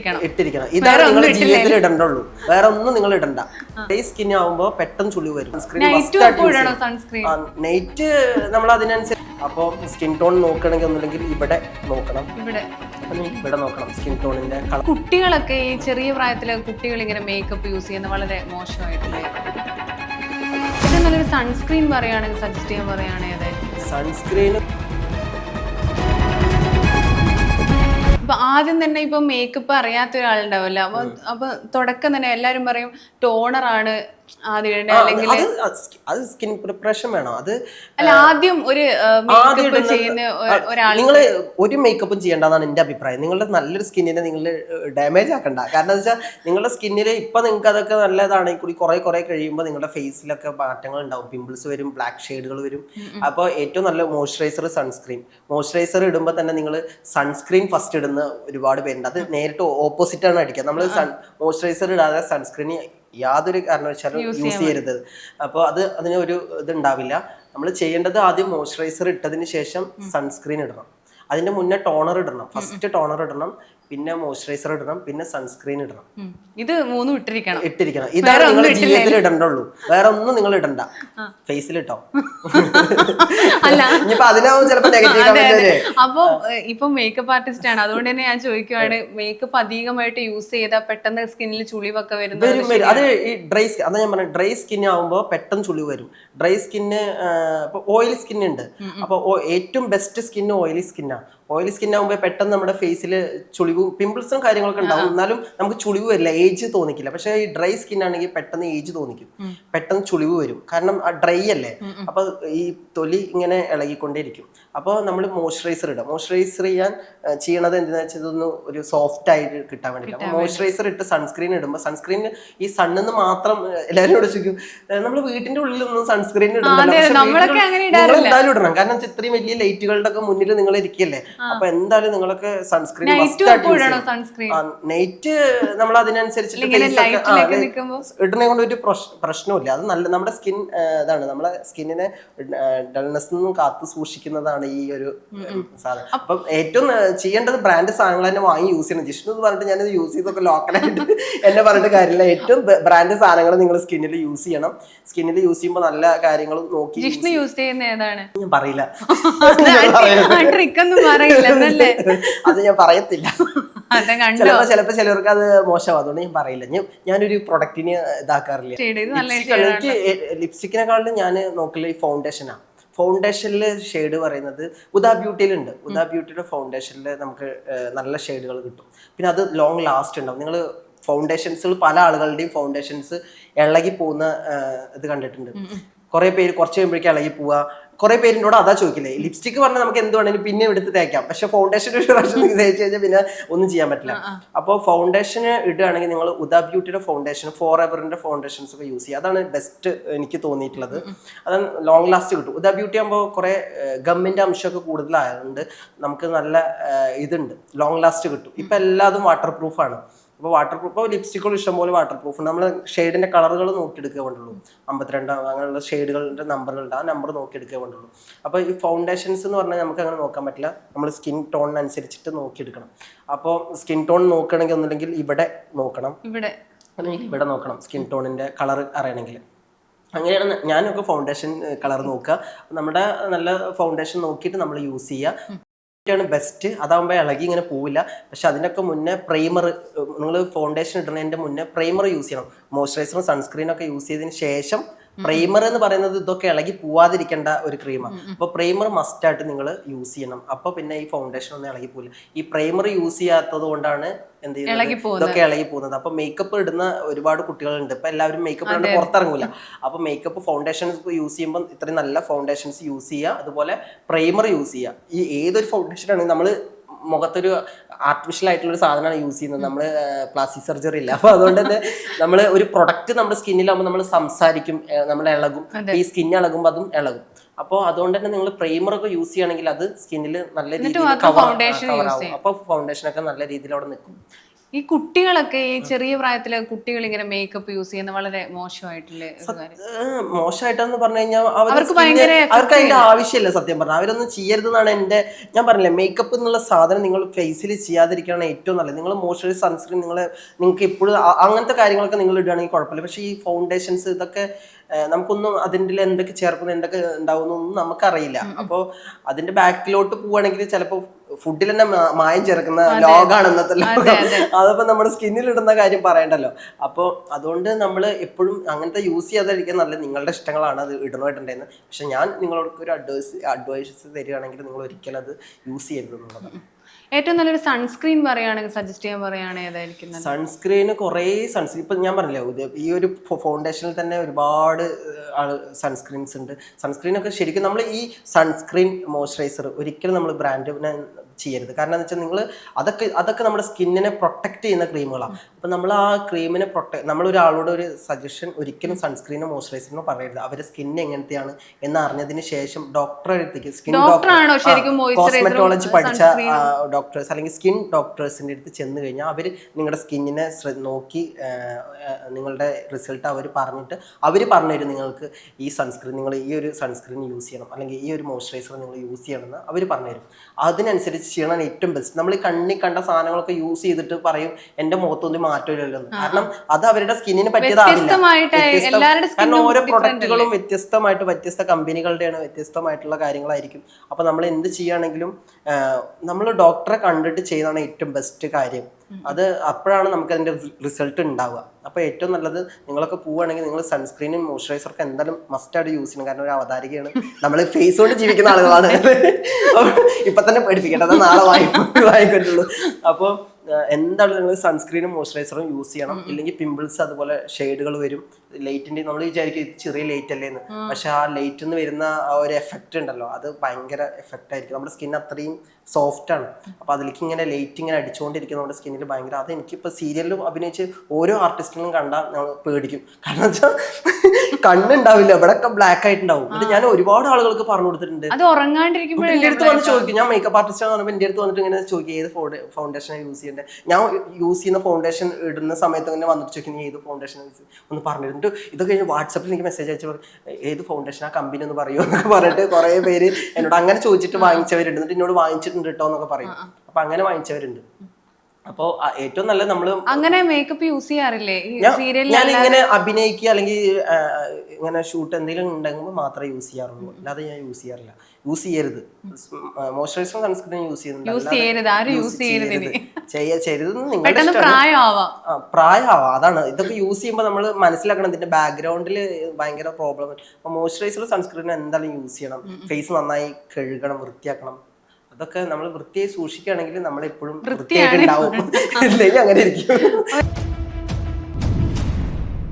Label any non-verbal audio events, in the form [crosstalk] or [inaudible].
ഇട്ടിരിക്കണം. ഇട്ടിരിക്കണം. ഇതാണ് നിങ്ങൾ ജീവിതത്തിൽ ഇടണ്ടുള്ളൂ വേറെ ഒന്നും നിങ്ങൾ ഇടണ്ട. ഡേ സ്കിൻ ആവുമ്പോ പെട്ടെന്ന് ചുളി വരും. നൈറ്റ് നമ്മൾ അതിനനുസരിച്ച് അപ്പോൾ സ്കിൻ ടോൺ നോക്കണമെങ്കിൽ ഒന്നുമില്ലെങ്കിൽ ഇവിടെ നോക്കണം. ഇവിടെ. ഇവിടെ നോക്കണം സ്കിൻ ടോണിന്റെ കളർ കുട്ടികളൊക്കെ ഈ ചെറിയ പ്രായത്തിലെ കുട്ടികൾ ഇങ്ങനെ മേക്കപ്പ് യൂസ് ചെയ്യുന്ന വളരെ മോശമായിട്ടുള്ള നല്ലൊരു സൺസ്ക്രീൻ പറയുകയാണെങ്കിൽ സജസ്റ്റ് ചെയ്യാൻ പറയുകയാണെങ്കിൽ സൺസ്ക്രീൻ ഇപ്പൊ ആദ്യം തന്നെ ഇപ്പൊ മേക്കപ്പ് അറിയാത്ത ഒരാളുണ്ടാവില്ല അപ്പൊ അപ്പൊ തുടക്കം തന്നെ എല്ലാരും പറയും ടോണർ അത് സ്കിൻ പ്രിപ്പറേഷൻ വേണം. അത് ആദ്യം ഒരു നിങ്ങൾ ഒരു മേക്കപ്പും ചെയ്യേണ്ടതാണ് എന്റെ അഭിപ്രായം. നിങ്ങളുടെ നല്ലൊരു സ്കിന്നിനെ നിങ്ങൾ ഡാമേജ് ആക്കണ്ട. കാരണം എന്താ വെച്ചാൽ നിങ്ങളുടെ സ്കിന്നിൽ ഇപ്പൊ നിങ്ങൾക്ക് അതൊക്കെ നല്ലതാണെങ്കിൽ കൂടി കുറെ കുറെ കഴിയുമ്പോൾ നിങ്ങളുടെ ഫേസിലൊക്കെ മാറ്റങ്ങൾ ഉണ്ടാവും. പിമ്പിൾസ് വരും ബ്ലാക്ക് ഷെയ്ഡുകൾ വരും. അപ്പോൾ ഏറ്റവും നല്ല മോയ്സ്ചറൈസർ സൺസ്ക്രീൻ മോയ്സ്ചറൈസർ ഇടുമ്പോൾ തന്നെ നിങ്ങൾ സൺസ്ക്രീൻ ഫസ്റ്റ് ഇടുന്ന ഒരുപാട് പേരുണ്ട്. അത് നേരിട്ട് ഓപ്പോസിറ്റ് ആണ് അടിക്കുക. നമ്മൾ സൺ മോയ്സ്ചറൈസർ ഇടാതെ സൺസ്ക്രീൻ യാതൊരു കാരണവശാലും യൂസ് ചെയ്യരുത്. അപ്പോൾ അത് അതിന് ഒരു ഇതുണ്ടാവില്ല. നമ്മൾ ചെയ്യേണ്ടത് ആദ്യം മോയ്സ്ചറൈസർ ഇട്ടതിന് ശേഷം സൺസ്ക്രീൻ ഇടണം. അതിന്റെ മുന്നേ ടോണർ ഇടണം. ഫസ്റ്റ് ടോണർ ഇടണം. പിന്നെ മോയ്സ്ചറൈസർ ഇടണം പിന്നെ സൺസ്ക്രീൻ ഇടണം. ഇത് മൂന്നും ഇട്ടിരിക്കണം. ഇട്ടിരിക്കണം. ഇതാണ് നിങ്ങൾ ജീവിതത്തിൽ ഇടണ്ടുള്ളൂ വേറെ ഒന്നും നിങ്ങൾ ഇടണ്ട. ഫേസിൽ ഇട്ടോ. [laughs] അല്ല. ഇനിയിപ്പോ അതിനാവും ചിലപ്പോ നെഗറ്റീവ് അപ്പൊ ഇപ്പൊ മേക്കപ്പ് ആർട്ടിസ്റ്റ് ആണ്. അതുകൊണ്ട് തന്നെ ഞാൻ ചോദിക്കുവാണ് മേക്കപ്പ് അധികമായിട്ട് യൂസ് ചെയ്താൽ പെട്ടെന്ന് സ്കിന്നിൽ ചുളിവൊക്കെ വരുന്നത് വരും വരും. അത് ഈ ഡ്രൈ സ്കിൻ അതാ ഞാൻ പറഞ്ഞത് ഡ്രൈ സ്കിൻ ആവുമ്പോൾ പെട്ടെന്ന് ചുളി വരും. ഡ്രൈ സ്കിന്ന് ഇപ്പൊ ഓയിലി സ്കിൻ ഉണ്ട്. അപ്പൊ ഏറ്റവും ബെസ്റ്റ് സ്കിന്ന് ഓയിലി സ്കിന്നാണ് ഓയിലി സ്കിൻ ആകുമ്പോൾ പെട്ടെന്ന് നമ്മുടെ ഫേസിൽ ചുളിവും പിമ്പിൾസും കാര്യങ്ങളൊക്കെ ഉണ്ടാവും. എന്നാലും നമുക്ക് ചുളിവ് വരില്ല ഏജ് തോന്നിക്കില്ല. പക്ഷേ ഈ ഡ്രൈ സ്കിൻ ആണെങ്കിൽ പെട്ടെന്ന് ഏജ് തോന്നിക്കും. പെട്ടെന്ന് ചുളിവ് വരും. കാരണം ആ ഡ്രൈ അല്ലേ? അപ്പോൾ ഈ തൊലി ഇങ്ങനെ ഇളകിക്കൊണ്ടേയിരിക്കും. അപ്പോൾ നമ്മൾ മോയ്സ്ചറൈസർ ഇടുക. മോയ്സ്ചറൈസർ ചെയ്യാൻ ചെയ്യണത് എന്തെന്ന് വെച്ചാൽ ഇതൊന്ന് ഒരു സോഫ്റ്റ് ആയിട്ട് കിട്ടാൻ വേണ്ടിയിട്ട് അപ്പോൾ മോയ്സ്ചറൈസർ ഇട്ട് സൺസ്ക്രീൻ ഇടുമ്പോൾ സൺസ്ക്രീൻ ഈ സണ്ണിൽ നിന്ന് മാത്രം എല്ലാവരും ഇവിടെ ചോദിക്കും നമ്മൾ വീട്ടിന്റെ ഉള്ളിലൊന്നും സൺസ്ക്രീൻ ഇടുന്നില്ല എന്തായാലും ഇടണം. കാരണം ഇത്രയും വലിയ ലൈറ്റുകളുടെ ഒക്കെ മുന്നിൽ നിങ്ങൾ ഇരിക്കല്ലേ അപ്പൊ എന്തായാലും നിങ്ങൾക്ക് സൺസ്ക്രീൻ നൈറ്റും നമ്മൾ അതിനനുസരിച്ച് നിൽക്കുമ്പോ? കൊണ്ട് ഒരു പ്രശ്നമില്ല അത് നല്ല നമ്മുടെ സ്കിൻ ഇതാണ്. നമ്മളെ സ്കിന്നിനെ ഡൾനെസ് നിന്നും കാത്തു സൂക്ഷിക്കുന്നതാണ് ഈ ഒരു സാധനം. അപ്പം ഏറ്റവും ചെയ്യേണ്ടത് ബ്രാൻഡ് സാധനങ്ങൾ തന്നെ വാങ്ങി യൂസ് ചെയ്യണം. ജിഷ്ണു എന്ന് പറഞ്ഞിട്ട് ഞാനിത് യൂസ് ചെയ്തൊക്കെ ലോക്കലായിട്ട് എന്നെ പറഞ്ഞിട്ട് കാര്യമില്ല. ഏറ്റവും ബ്രാൻഡ് സാധനങ്ങൾ നിങ്ങൾ സ്കിന്നിൽ യൂസ് ചെയ്യണം. സ്കിന്നിൽ യൂസ് ചെയ്യുമ്പോൾ നല്ല കാര്യങ്ങളും നോക്കി ജിഷ്ണു യൂസ് ചെയ്യുന്ന ഏതാണ്? ഞാൻ പറയില്ല. [laughs] പറയില്ല. അത് ഞാൻ പറയത്തില്ല. ചിലപ്പോ ചിലപ്പോ ചിലർക്ക് അത് മോശമാവും അതുകൊണ്ട് ഞാൻ പറയില്ല. ഞാൻ ഞാനൊരു പ്രൊഡക്റ്റിന് ഇതാക്കാറില്ല. എനിക്ക് ലിപ്സ്റ്റിക്കിനെക്കാളും ഞാൻ നോക്കില്ല ഈ ഫൗണ്ടേഷനാണ് ഫൗണ്ടേഷനിൽ ഷെയ്ഡ് പറയുന്നത് ഉദാ ബ്യൂട്ടിയിലുണ്ട് ഉദാ ബ്യൂട്ടിയുടെ ഫൗണ്ടേഷനിൽ നമുക്ക് നല്ല ഷെയ്ഡുകൾ കിട്ടും. പിന്നെ അത് ലോങ് ലാസ്റ്റ് ഉണ്ടാവും. നിങ്ങൾ ഫൗണ്ടേഷൻസുകൾ പല ആളുകളുടെയും ഫൗണ്ടേഷൻസ് ഇളകി പോകുന്ന ഇത് കണ്ടിട്ടുണ്ട്. കുറെ പേര് കുറച്ച് കഴിയുമ്പോഴേക്കും ഇളകി പോവുക. കുറെ പേരിനോട് അതാ ചോദിക്കില്ലേ ലിപ്സ്റ്റിക് പറഞ്ഞാൽ നമുക്ക് എന്ത് വേണമെങ്കിലും പിന്നെ എടുത്ത് തേക്കാം. പക്ഷെ ഫൗണ്ടേഷൻ ഒരു പ്രാവശ്യം തേച്ച് കഴിഞ്ഞാൽ പിന്നെ ഒന്നും ചെയ്യാൻ പറ്റില്ല. അപ്പോൾ ഫൗണ്ടേഷൻ ഇടുകയാണെങ്കിൽ നിങ്ങൾ ഉദാ ബ്യൂട്ടിയുടെ ഫൗണ്ടേഷൻ ഫോർ എവറിന്റെ ഫൗണ്ടേഷൻസ് ഒക്കെ യൂസ് ചെയ്യുക. അതാണ് ബെസ്റ്റ് എനിക്ക് തോന്നിയിട്ടുള്ളത്. അത് ലോങ് ലാസ്റ്റ് കിട്ടും. ഉദാ ബ്യൂട്ടി ആകുമ്പോൾ കുറെ ഗമ്മിന്റെ അംശമൊക്കെ കൂടുതലായതുകൊണ്ട് നമുക്ക് നല്ല ഇതുണ്ട്. ലോങ് ലാസ്റ്റ് കിട്ടും. ഇപ്പം എല്ലാതും വാട്ടർ പ്രൂഫാണ് അപ്പോൾ വാട്ടർ പ്രൂഫ് ഇപ്പോൾ ലിപ്സ്റ്റിക്കുകൾ ഇഷ്ടംപോലെ വാട്ടർ പ്രൂഫ് നമ്മൾ ഷെയ്ഡിന്റെ കളറുകൾ നോക്കിയെടുക്കുക വേണ്ടുള്ളൂ അമ്പത്തിരണ്ട് അങ്ങനെയുള്ള ഷെയ്ഡുകളുടെ നമ്പറുകളുണ്ട് ആ നമ്പർ നോക്കിയെടുക്കുക വേണ്ടുള്ളൂ അപ്പോൾ ഈ ഫൗണ്ടേഷൻസ് എന്ന് പറഞ്ഞാൽ നമുക്ക് അങ്ങനെ നോക്കാൻ പറ്റില്ല. നമ്മൾ സ്കിൻ ടോണിനനുസരിച്ചിട്ട് നോക്കിയെടുക്കണം. അപ്പോൾ സ്കിൻ ടോൺ നോക്കണമെങ്കിൽ ഒന്നുമില്ലെങ്കിൽ ഇവിടെ നോക്കണം. ഇവിടെ. അല്ലെങ്കിൽ ഇവിടെ നോക്കണം. സ്കിൻ ടോണിന്റെ കളർ അറിയണമെങ്കിൽ. അങ്ങനെയാണ് ഞാനൊക്കെ ഫൗണ്ടേഷൻ കളർ നോക്കുക. നമ്മുടെ നല്ല ഫൗണ്ടേഷൻ നോക്കിയിട്ട് നമ്മൾ യൂസ് ചെയ്യുക. ാണ് ബെസ്റ്റ് അതാകുമ്പോൾ ഇളകി ഇങ്ങനെ പോവില്ല. പക്ഷെ അതിനൊക്കെ മുന്നേ പ്രൈമർ നിങ്ങൾ ഫൗണ്ടേഷൻ ഇടുന്നതിന്റെ മുന്നേ പ്രൈമർ യൂസ് ചെയ്യണം. മോയ്സ്ചറൈസറും സൺസ്ക്രീനും ഒക്കെ യൂസ് ചെയ്തതിന് ശേഷം പ്രൈമർ എന്ന് പറയുന്നത് ഇതൊക്കെ ഇളകി പോവാതിരിക്കേണ്ട ഒരു ക്രീമാണ് അപ്പൊ പ്രൈമർ മസ്റ്റ് ആയിട്ട് നിങ്ങൾ യൂസ് ചെയ്യണം. അപ്പൊ പിന്നെ ഈ ഫൗണ്ടേഷൻ ഒന്നും ഇളകി പോകില്ല ഈ പ്രൈമർ യൂസ് ചെയ്യാത്തത് കൊണ്ടാണ് എന്ത് ചെയ്യുന്നത്? ഇതൊക്കെ ഇളകി പോകുന്നത്. അപ്പൊ മേക്കപ്പ് ഇടുന്ന ഒരുപാട് കുട്ടികളുണ്ട്. ഇപ്പൊ എല്ലാവരും മേക്കപ്പ് ഇടുന്ന പുറത്തിറങ്ങൂല. അപ്പൊ മേക്കപ്പ് ഫൗണ്ടേഷൻസ് യൂസ് ചെയ്യുമ്പോൾ ഇത്രയും നല്ല ഫൗണ്ടേഷൻസ് യൂസ് ചെയ്യുക. അതുപോലെ പ്രൈമർ യൂസ് ചെയ്യുക. ഈ ഏതൊരു ഫൗണ്ടേഷൻ ആണെങ്കിൽ നമ്മൾ മുഖത്തൊരു ആർട്ടിഫിഷ്യൽ ആയിട്ടുള്ള ഒരു സാധനമാണ് യൂസ് ചെയ്യുന്നത്. നമ്മൾ പ്ലാസ്റ്റിക് സർജറി ഇല്ല. അപ്പൊ അതുകൊണ്ട് തന്നെ നമ്മൾ ഒരു പ്രൊഡക്റ്റ് നമ്മുടെ സ്കിന്നിലാകുമ്പോൾ നമ്മൾ സംസാരിക്കും നമ്മൾ ഇളകും. ഈ സ്കിൻ ഇളകുമ്പോൾ അതും ഇളകും. അപ്പോൾ അതുകൊണ്ട് തന്നെ നിങ്ങൾ പ്രൈമർ ഒക്കെ യൂസ് ചെയ്യുകയാണെങ്കിൽ അത് സ്കിന്നിൽ നല്ല രീതിയിൽ കവർ ആവും. അപ്പോൾ ഫൗണ്ടേഷൻ ഒക്കെ നല്ല രീതിയിൽ അവിടെ നിൽക്കും. ഈ കുട്ടികളൊക്കെ ഈ ചെറിയ പ്രായത്തിലെ കുട്ടികൾ ഇങ്ങനെ മേക്കപ്പ് യൂസ് ചെയ്യുന്ന വളരെ മോശമായിട്ടുള്ള മോശമായിട്ടെന്ന് പറഞ്ഞു കഴിഞ്ഞാൽ അവർക്ക് ഭയങ്കര അവർക്ക് അതിന്റെ ആവശ്യമില്ല സത്യം പറഞ്ഞാൽ അവരൊന്നും ചെയ്യരുതെന്നാണ് എന്റെ ഞാൻ പറഞ്ഞില്ലേ മേക്കപ്പ് എന്നുള്ള സാധനം നിങ്ങൾ ഫേസിൽ ചെയ്യാതിരിക്കാനാണ് ഏറ്റവും നല്ലത്. നിങ്ങൾ മോയ്സ്ചറൈസ് സൺസ്ക്രീൻ നിങ്ങൾ നിങ്ങൾക്ക് എപ്പോഴും അങ്ങനത്തെ കാര്യങ്ങളൊക്കെ നിങ്ങൾ ഇടുകയാണെങ്കിൽ കുഴപ്പമില്ല. പക്ഷേ ഈ ഫൗണ്ടേഷൻസ് ഇതൊക്കെ നമുക്കൊന്നും അതിന്റെ എന്തൊക്കെ ചേർക്കുന്നു എന്തൊക്കെ ഉണ്ടാവുന്നൊന്നും നമുക്കറിയില്ല. അപ്പോൾ അതിന്റെ ബാക്കിലോട്ട് പോവുകയാണെങ്കിൽ ചിലപ്പോൾ ഫുഡിൽ തന്നെ മായം ചേർക്കുന്ന ലോകാണ് ഇന്നത്തെ ലോകം. അതിപ്പോ നമ്മുടെ സ്കിന്നിൽ ഇടുന്ന കാര്യം പറയണ്ടല്ലോ. അപ്പോൾ അതുകൊണ്ട് നമ്മൾ എപ്പോഴും അങ്ങനത്തെ യൂസ് ചെയ്യാതിരിക്കാൻ നല്ല നിങ്ങളുടെ ഇഷ്ടങ്ങളാണ് അത് ഇടണോ ഇടണ്ടേന്ന് പക്ഷെ ഞാൻ നിങ്ങളോട് ഒരു അഡ്വൈസ് അഡ്വൈസ് തരികയാണെങ്കിൽ നിങ്ങൾ ഒരിക്കലും അത് യൂസ് ചെയ്യരുത് എന്നുള്ളതാണ്. ഏറ്റവും നല്ലൊരു സൺസ്ക്രീൻ പറയുകയാണെങ്കിൽ സജസ്റ്റ് ചെയ്യാൻ പറയുകയാണെങ്കിൽ ഏതായിരിക്കും? സൺസ്ക്രീന് കുറേ സൺസ്ക്രീൻ ഇപ്പം ഞാൻ പറഞ്ഞില്ല ഈ ഒരു ഫൗണ്ടേഷനിൽ തന്നെ ഒരുപാട് സൺസ്ക്രീൻസ് ഉണ്ട് സൺസ്ക്രീനൊക്കെ ശരിക്കും നമ്മൾ ഈ സൺസ്ക്രീൻ മോയ്സ്ചറൈസർ ഒരിക്കലും നമ്മൾ ബ്രാൻഡിനെ ചെയ്യരുത്. കാരണം എന്ന് വെച്ചാൽ നിങ്ങൾ അതൊക്കെ അതൊക്കെ നമ്മുടെ സ്കിന്നിനെ പ്രൊട്ടക്റ്റ് ചെയ്യുന്ന ക്രീമുകളാണ് അപ്പം നമ്മൾ ആ ക്രീമിനെ പ്രൊട്ടക്ട് നമ്മൾ ഒരാളോട് ഒരു സജഷൻ ഒരിക്കലും സൺസ്ക്രീനോ മോയ്സ്ചറൈസറിനോ പറയരുത്. അവരുടെ സ്കിൻ എങ്ങനത്തെയാണ് എന്ന് അറിഞ്ഞതിന് ശേഷം ഡോക്ടറെ അടുത്തേക്ക് സ്കിൻ ഡോക്ടർ കോസ്മെറ്റോളജി പഠിച്ച ഡോക്ടേഴ്സ് അല്ലെങ്കിൽ സ്കിൻ ഡോക്ടേഴ്സിന്റെ അടുത്ത് ചെന്ന് കഴിഞ്ഞാൽ അവർ നിങ്ങളുടെ സ്കിന്നിനെ നോക്കി നിങ്ങളുടെ റിസൾട്ട് അവർ പറഞ്ഞിട്ട് അവർ പറഞ്ഞു പറഞ്ഞുതരും നിങ്ങൾക്ക് ഈ സൺസ്ക്രീൻ നിങ്ങൾ ഈ ഒരു സൺസ്ക്രീൻ യൂസ് ചെയ്യണം. അല്ലെങ്കിൽ ഈ ഒരു മോയ്സ്ചറൈസർ നിങ്ങൾ യൂസ് ചെയ്യണം എന്ന് അവർ പറഞ്ഞുതരും. അതിനനുസരിച്ച് ചെയ്യണതാണ് ഏറ്റവും ബെസ്റ്റ് നമ്മൾ ഈ കണ്ണി കണ്ട സാധനങ്ങളൊക്കെ യൂസ് ചെയ്തിട്ട് പറയും എന്റെ മുഖത്തൊന്നും മാറ്റമില്ലല്ലോ കാരണം അത് അവരുടെ സ്കിന്നിന് പറ്റിയതാവില്ല. skin കാരണം ഓരോ പ്രൊഡക്റ്റുകളും വ്യത്യസ്തമായിട്ട് വ്യത്യസ്ത കമ്പനികളുടെയാണ് വ്യത്യസ്തമായിട്ടുള്ള കാര്യങ്ങളായിരിക്കും. അപ്പൊ നമ്മൾ എന്ത് ചെയ്യുകയാണെങ്കിലും നമ്മൾ ഡോക്ടറെ കണ്ടിട്ട് ചെയ്യുന്നതാണ് ഏറ്റവും ബെസ്റ്റ് കാര്യം. അത് അപ്പോഴാണ് നമുക്ക് അതിന്റെ റിസൾട്ട് ഉണ്ടാവുക. അപ്പോൾ ഏറ്റവും നല്ലത് നിങ്ങളൊക്കെ പോവുകയാണെങ്കിൽ നിങ്ങൾ സൺസ്ക്രീനും മോയ്സ്ചറൈസറൊക്കെ എന്തായാലും മസ്റ്റായിട്ട് യൂസ് ചെയ്യണം. കാരണം ഒരു അവതാരികയാണ്. നമ്മൾ ഫേസ് കൊണ്ട് ജീവിക്കുന്ന ആളുകളാണ്. ഇപ്പം തന്നെ പഠിപ്പിക്കേണ്ടത് നാളെ വായിക്കുള്ളൂ അപ്പോൾ എന്താണ് നിങ്ങൾ സൺസ്ക്രീനും മോയ്സ്ചറൈസറും യൂസ് ചെയ്യണം. ഇല്ലെങ്കിൽ പിമ്പിൾസ് അതുപോലെ ഷെയ്ഡുകൾ വരും. ലൈറ്റിന്റെ നമ്മൾ വിചാരിക്കും ഇത് ചെറിയ ലൈറ്റ് അല്ലേന്ന് പക്ഷെ ആ ലൈറ്റിൽ നിന്ന് വരുന്ന ആ ഒരു എഫക്റ്റ് ഉണ്ടല്ലോ. അത് ഭയങ്കര എഫക്റ്റ് ആയിരിക്കും. നമ്മുടെ സ്കിൻ അത്രയും സോഫ്റ്റ് ആണ്. അപ്പൊ അതിലേക്ക് ഇങ്ങനെ ലൈറ്റ് ഇങ്ങനെ അടിച്ചുകൊണ്ടിരിക്കുന്ന നമ്മുടെ സ്കിന്നിൽ ഭയങ്കര അത് എനിക്കിപ്പോ സീരിയലിലും അഭിനയിച്ച് ഓരോ ആർട്ടിസ്റ്റിനും കണ്ടാൽ നമ്മൾ പേടിക്കും. കാരണം വെച്ചാൽ കണ്ണുണ്ടാവില്ല. ഇവിടെ ബ്ലാക്ക് ആയിട്ടുണ്ടാവും. എന്നിട്ട് ഞാൻ ഒരുപാട് ആളുകൾക്ക് പറഞ്ഞു കൊടുത്തിട്ടുണ്ട്. അത് എന്റെ അടുത്ത് വന്ന് ചോദിക്കും. ഞാൻ മേക്കപ്പ് ആർട്ടിസ്റ്റ് ആണ് എന്റെ അടുത്ത് വന്നിട്ട് ഇങ്ങനെ ചോദിക്കും ഏത് ഫൗണ്ടേഷൻ യൂസ് ചെയ്യേണ്ടത് ഞാൻ യൂസ് ചെയ്യുന്ന ഫൗണ്ടേഷൻ ഇടുന്ന സമയത്ത് ഇങ്ങനെ വന്നിട്ട് ചോദിക്കും നീ ഏത് ഫൗണ്ടേഷൻ യൂസ് ഒന്ന് പറഞ്ഞിരുന്നിട്ട് ഇതൊക്കെ കഴിഞ്ഞ് വാട്സപ്പിൽ എനിക്ക് മെസ്സേജ് അയച്ചു ഏത് ഫൗണ്ടേഷൻ ആ കമ്പനി എന്ന് പറയുമോ എന്നൊക്കെ പറഞ്ഞിട്ട് കുറെ പേര് എന്നോട് അങ്ങനെ ചോദിച്ചിട്ട് വാങ്ങിച്ചവരുണ്ട്. എന്നിട്ട് എന്നോട് വാങ്ങിച്ചിട്ടുണ്ട് കേട്ടോ എന്നൊക്കെ പറയും. അപ്പൊ അങ്ങനെ വാങ്ങിച്ചവരുണ്ട്. അപ്പോൾ ഏറ്റവും നല്ല നമ്മൾ അങ്ങനെ മേക്കപ്പ് യൂസ് ചെയ്യാറില്ലേ? ഞാൻ ഇങ്ങനെ അഭിനയിക്കുക അല്ലെങ്കിൽ ഇങ്ങനെ ഷൂട്ട് എന്തെങ്കിലും ഉണ്ടെങ്കിൽ മാത്രമേ യൂസ് ചെയ്യാറുള്ളൂ. അല്ലാതെ ഞാൻ യൂസ് ചെയ്യാറില്ല. യൂസ് ചെയ്യരുത്. മോയ്സ്ചറൈസർ സൺസ്ക്രീൻ യൂസ് ചെയ്യുന്നുണ്ട്. പ്രായമാവാം. അതാണ്. ഇതൊക്കെ യൂസ് ചെയ്യുമ്പോൾ നമ്മൾ മനസ്സിലാക്കണം. ഇതിന്റെ ബാക്ക്ഗ്രൗണ്ടിൽ ഭയങ്കര പ്രോബ്ലം അപ്പോൾ മോയ്സ്ചറൈസർ സൺസ്ക്രീൻ എന്തായാലും യൂസ് ചെയ്യണം. ഫേസ് നന്നായി കഴുകണം വൃത്തിയാക്കണം. അതൊക്കെ നമ്മൾ വൃത്തിയായി സൂക്ഷിക്കുകയാണെങ്കിൽ നമ്മളെപ്പോഴും വൃത്തിയായിട്ടുണ്ടാവും ഇല്ലെങ്കിൽ അങ്ങനെ ഇരിക്കും. [laughs]